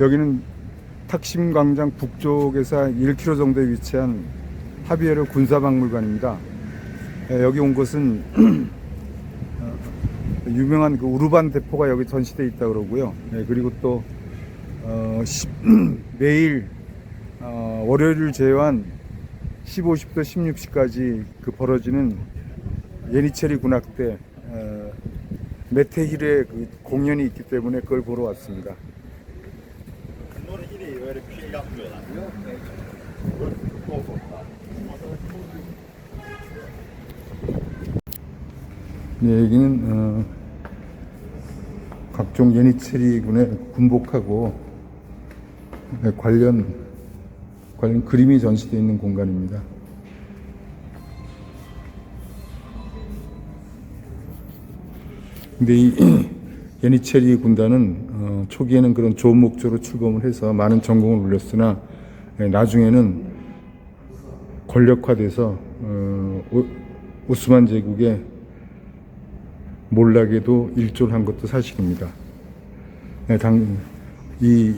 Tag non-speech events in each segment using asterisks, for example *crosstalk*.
여기는 탁심 광장 북쪽에서 한 1km 정도에 위치한 하비에르 군사박물관입니다. 예, 여기 온 것은 *clears throat* 어, 유명한 그 우르반 대포가 여기 전시돼 있다 그러고요. 예, 그리고 또 어, 시- 매일 *clears throat* 어, 월요일을 제외한 15, 10도 16시까지 그 벌어지는 예니체리 군악대 어, 메테힐의 그 공연이 있기 때문에 그걸 보러 왔습니다. 노래 이리 왜 이렇게 피가 뿌려나요? 네, 여기는 어, 각종 예니체리군의 군복하고 네, 관련 관련 그림이 전시되어 있는 공간입니다. 근데 이 *clears throat* 예니체리 군단은 어, 초기에는 그런 좋은 목적으로 출범을 해서 많은 전공을 울렸으나 예, 나중에는 권력화돼서 어, 오- 오스만 제국의 몰락에도 일조를 한 것도 사실입니다. 네, 당, 이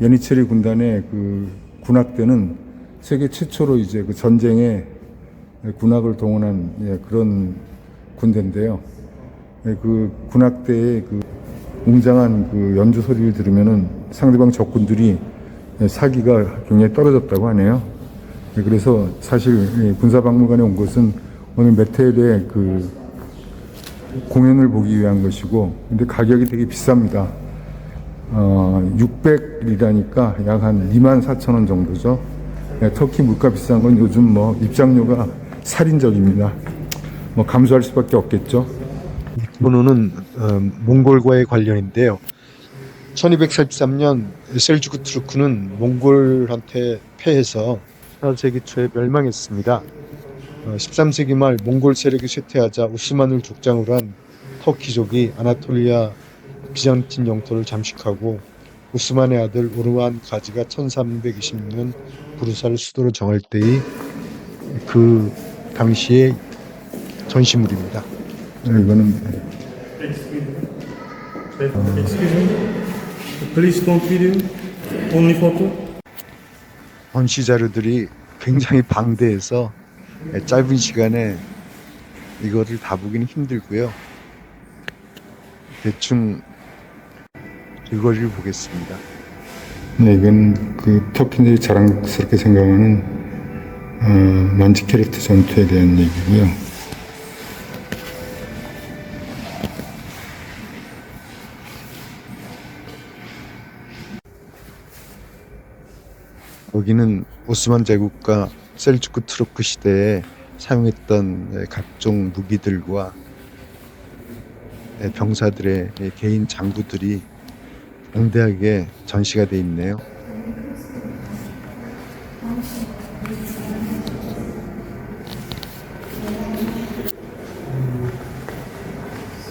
예니체리 군단의 그 군악대는 세계 최초로 이제 그 전쟁에 군악을 동원한 예, 그런 군대인데요. 예, 그 군악대의 그 웅장한 그 연주 소리를 들으면은 상대방 적군들이 예, 사기가 굉장히 떨어졌다고 하네요. 예, 그래서 사실 예, 군사박물관에 온 것은 오늘 메텔의 그 공연을 보기 위한 것이고, 근데 가격이 되게 비쌉니다. 어, 600이라니까 약 한 2만 4천 원 정도죠. 네, 터키 물가 비싼 건 요즘 뭐 입장료가 살인적입니다. 뭐 감수할 수밖에 없겠죠. 번호는 어, 몽골과의 관련인데요. 1243년 셀주크 투르크는 몽골한테 패해서 4세기 초에 멸망했습니다. 어, 13세기 말 몽골 세력이 쇠퇴하자 우스만을 족장으로 한 터키족이 아나톨리아 비잔틴 영토를 잠식하고 우스만의 아들 오르만 가지가 1326년 부르사를 수도로 정할 때의 그 당시의 전시물입니다. 네, 이거는 Excuse me. Please don't video. Only photo. 전시 자료들이 굉장히 방대해서 짧은 시간에 이거를 다 보기는 힘들고요. 대충 이거를 보겠습니다. 네, 이건 그 터키인들이 자랑스럽게 생각하는 어, 만지 캐릭터 전투에 대한 얘기고요. 여기는 오스만 제국과 셀주크 투르크 시대에 사용했던 각종 무기들과 병사들의 개인 장구들이 방대하게 전시가 돼 있네요.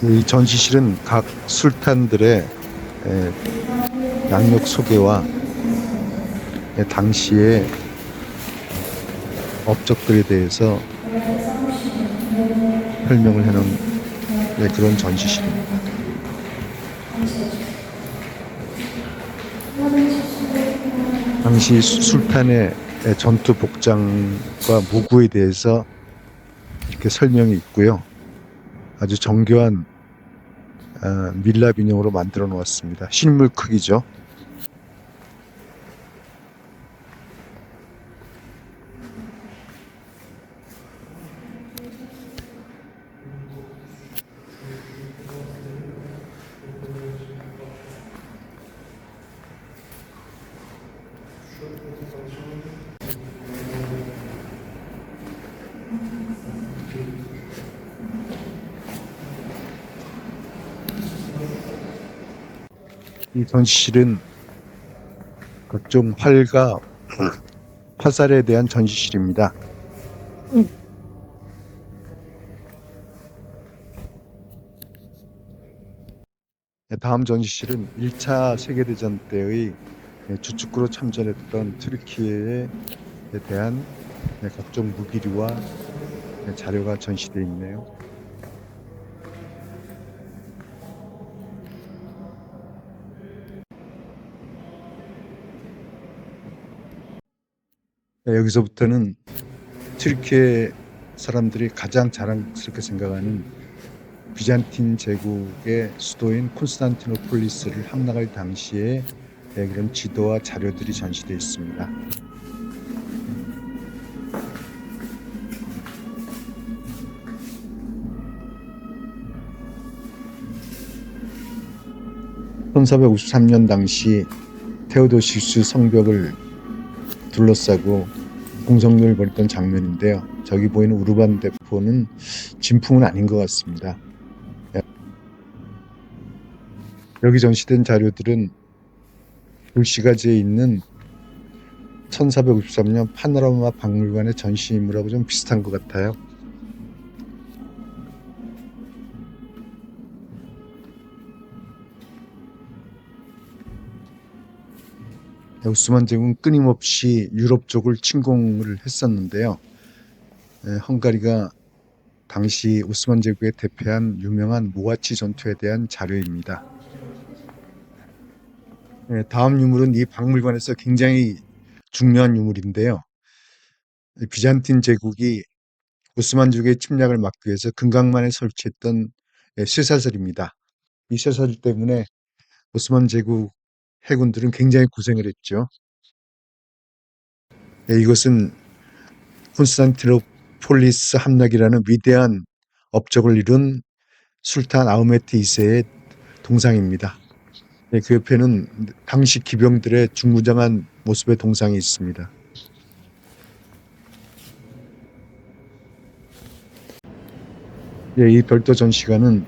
이 전시실은 각 술탄들의 에, 양력 소개와 에, 당시의 업적들에 대해서 설명을 해놓은 네, 그런 전시실입니다. 당시 수- 술탄의 에, 전투 복장과 무구에 대해서 이렇게 설명이 있고요. 아주 정교한 아, 밀랍 인형으로 만들어 놓았습니다. 실물 크기죠. 이 전시실은 각종 활과 화살에 대한 전시실입니다. 네, 다음 전시실은 1차 세계대전 때의 네, 주축구로 참전했던 트르키예에 대한 네, 각종 무기류와 네, 자료가 전시되어 있네요. 여기서부터는 튀르키예 사람들이 가장 자랑스럽게 생각하는 비잔틴 제국의 수도인 콘스탄티노폴리스를 함락할 당시에 네, 그런 지도와 자료들이 전시되어 있습니다. (1453년) 당시 테오도시스 성벽을 둘러싸고 공성전을 벌였던 장면인데요. 저기 보이는 우르반 대포는 진품은 아닌 것 같습니다. 여기 전시된 자료들은 불시가지에 있는 1453년 파노라마 박물관의 전시물하고 좀 비슷한 것 같아요. 오스만 제국은 끊임없이 유럽 쪽을 침공을 했었는데요. 에, 헝가리가 당시 오스만 제국에 대표한 유명한 모아치 전투에 대한 자료입니다. 예, 다음 유물은 이 박물관에서 굉장히 중요한 유물인데요. 이 비잔틴 제국이 오스만 제국의 침략을 막기 위해서 금강만에 설치했던 예, 쇠사슬입니다. 이 쇠사슬 때문에 오스만 제국 해군들은 굉장히 고생을 했죠. 예, 이것은 콘스탄티노폴리스 함락이라는 위대한 업적을 이룬 술탄 아흐메트 2세의 동상입니다. 네, 그 옆에는 당시 기병들의 중무장한 모습의 동상이 있습니다. 예, 이 별도 전시관은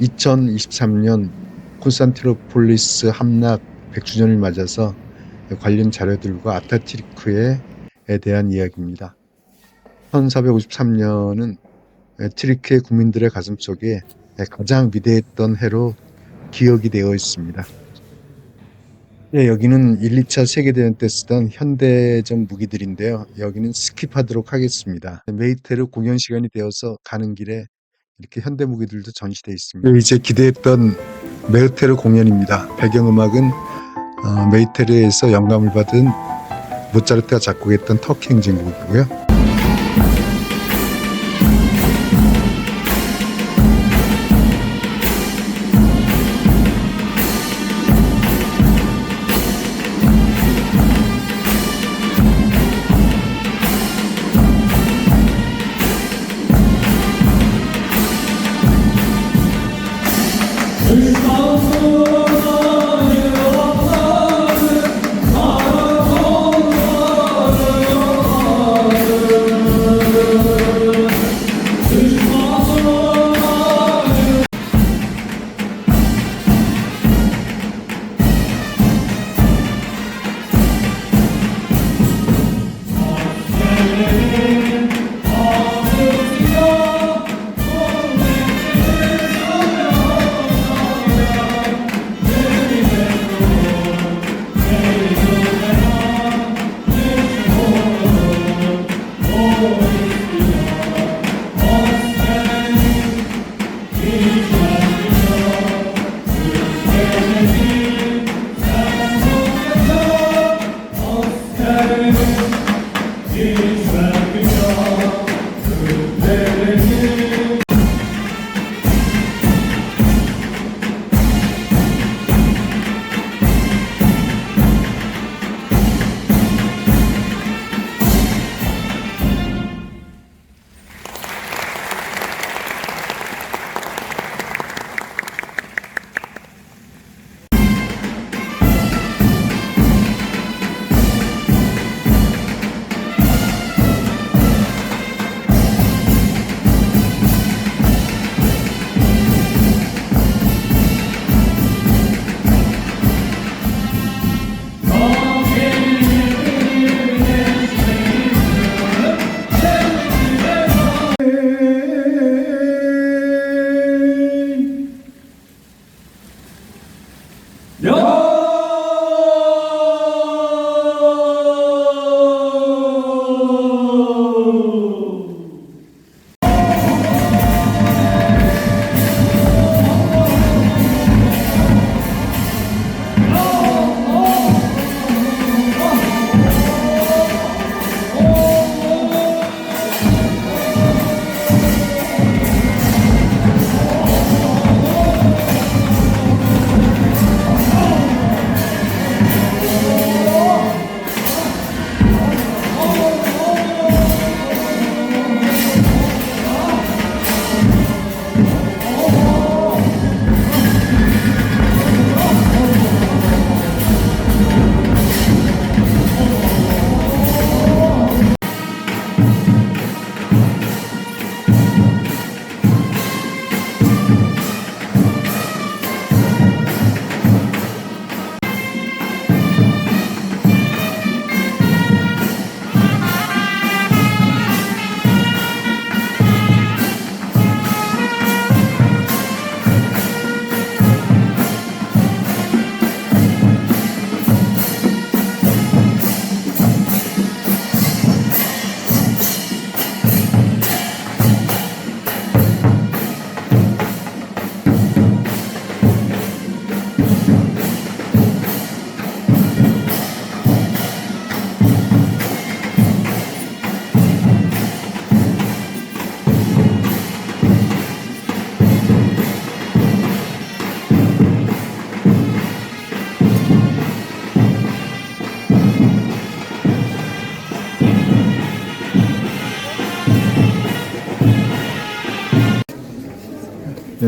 2023년 콘스탄티노폴리스 함락 100주년을 맞아서 관련 자료들과 아타티르크에 대한 이야기입니다. 1453년은 트리키의 국민들의 가슴 속에 가장 위대했던 해로 기억이 되어 있습니다. 예, 여기는 1, 2차 세계대전 때 쓰던 현대적 무기들인데요. 여기는 스킵하도록 하겠습니다. 메이테르 공연 시간이 되어서 가는 길에 이렇게 현대 무기들도 전시되어 있습니다. 이제 기대했던 메테르 공연입니다. 배경음악은 어, 메이테르에서 영감을 받은 모차르트가 작곡했던 터키 행진곡이고요.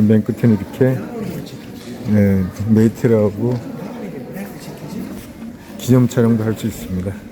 맨 끝에는 이렇게 네, 메이트라고 기념 촬영도 할 수 있습니다.